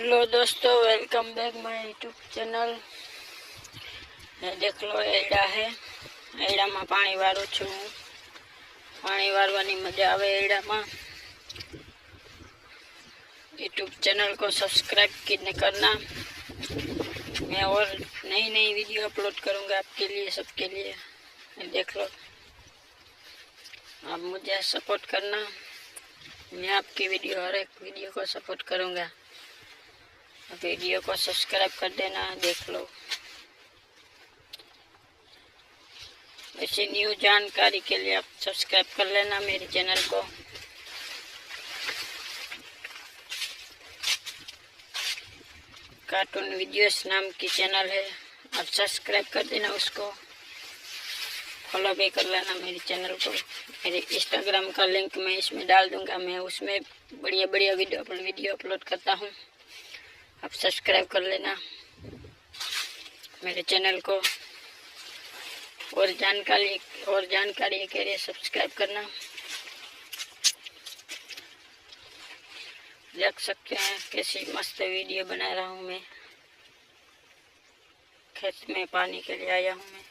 Hello દોસ્તો welcome back my YouTube channel એ દેખ લો એડા હે એડામાં પાણી વારું છું હું પાણી વારવાની મજા આવે એડામાં यूट्यूब चैनल को सब्सक्राइब किने करना मैं और नई नई वीडियो अपलोड करूंगा आपके लिए सबके लिए ये देख लो आप मुझे सपोर्ट करना मैं आपकी वीडियो हर एक वीडियो को सपोर्ट करूंगा वीडियो को सब्सक्राइब कर देना, देख लो। ऐसी न्यू जानकारी के लिए आप सब्सक्राइब कर लेना मेरे चैनल को। कार्टून वीडियोस नाम की चैनल है। आप सब्सक्राइब कर देना उसको। फॉलो भी कर लेना मेरे चैनल को। मेरे इंस्टाग्राम का लिंक मैं इसमें डाल दूँगा। मैं उसमें बढ़िया बढ़िया वीडियो वीडियो अपलोड करता हूँ। आप सब्सक्राइब कर लेना। मेरे चैनल को। और जानकारी और जानकारी के लिए सब्सक्राइब करना। देख सकते हैं कैसी मस्त वीडियो बना रहा हूँ मैं। खेत में पानी के लिए आया हूँ मैं।